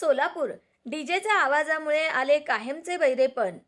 सोलापूर डीजेच्या आवाजामुळे आले कायमचे बैरेपण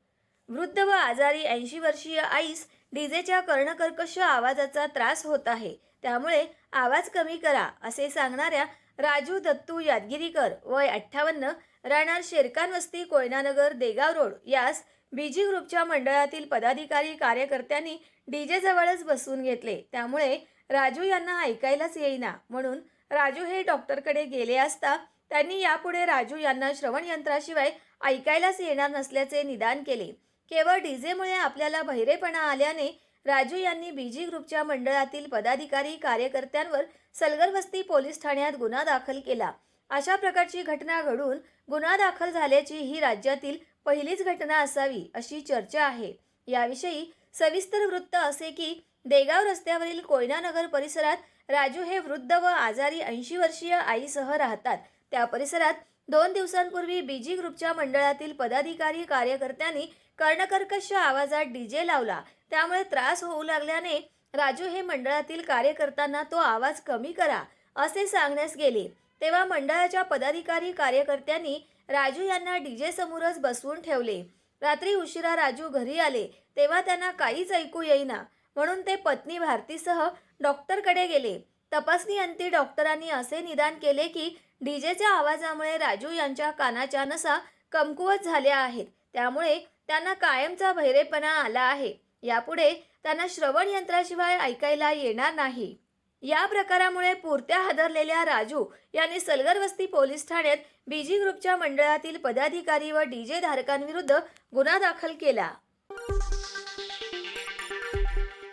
वृद्ध व आजारी ऐंशी वर्षीय आईस डीजेच्या कर्णकर्कश आवाजाचा त्रास होत आहे. त्यामुळे आवाज कमी करा असे सांगणाऱ्या राजू दत्तू यादगिरीकर वय अठ्ठावन्न राहणार शेरकान वस्ती कोयनानगर देगाव रोड. यास बीजी ग्रुपच्या मंडळातील पदाधिकारी कार्यकर्त्यांनी डीजे जवळच बसून घेतले. त्यामुळे राजू यांना ऐकायलाच येईना म्हणून राजू हे डॉक्टरकडे गेले असता त्यांनी यापुढे राजू यांना श्रवण यंत्राशिवाय ऐकायलाच येणार नसल्याचे निदान केले. केवळ डीजेमुळे आपल्याला बहिरेपणा आल्याने राजू यांनी बीजी ग्रुपच्या मंडळातील पदाधिकारी कार्यकर्त्यांवर सलगरवस्ती पोलीस ठाण्यात गुन्हा दाखल केला. अशा प्रकारची घटना घडून गुन्हा दाखल झाल्याची ही राज्यातील पहिलीच घटना असावी अशी चर्चा आहे. याविषयी सविस्तर वृत्त असे की देगाव रस्त्यावरील कोयनानगर परिसरात राजू हे वृद्ध व आजारी ऐंशी वर्षीय आईसह राहतात. त्या परिसरात दोन दिवसांपूर्वी बीजी ग्रुपच्या मंडळातील पदाधिकारी कार्यकर्त्यांनी कर्णकर्कश आवाजात डीजे लावला. त्यामुळे त्रास होऊ लागल्याने राजू हे मंडळातील कार्यकर्त्यांना तो आवाज कमी करा असे सांगण्यास गेले. तेव्हा मंडळाच्या पदाधिकारी कार्यकर्त्यांनी राजू यांना डीजे समोरच बसवून ठेवले. रात्री उशिरा राजू घरी आले. तेव्हा त्यांना काहीच ऐकू येईना. म्हणून ते पत्नी भारतीसह डॉक्टरकडे गेले. तपासणी अंती डॉक्टरांनी असे निदान केले की डीजेच्या आवाजामुळे राजू यांच्या कानाच्या नसा कमकुवत झाल्या आहेत. त्यामुळे त्यांना कायमचा बहिरेपणा आला आहे. यापुढे त्यांना श्रवण यंत्राशिवाय ऐकायला येणार नाही. या प्रकारामुळे पुरत्या हादरलेल्या राजू यांनी सलगरवस्ती पोलीस ठाण्यात बीजी ग्रुपच्या मंडळातील पदाधिकारी व डीजे धारकांविरुद्ध गुन्हा दाखल केला.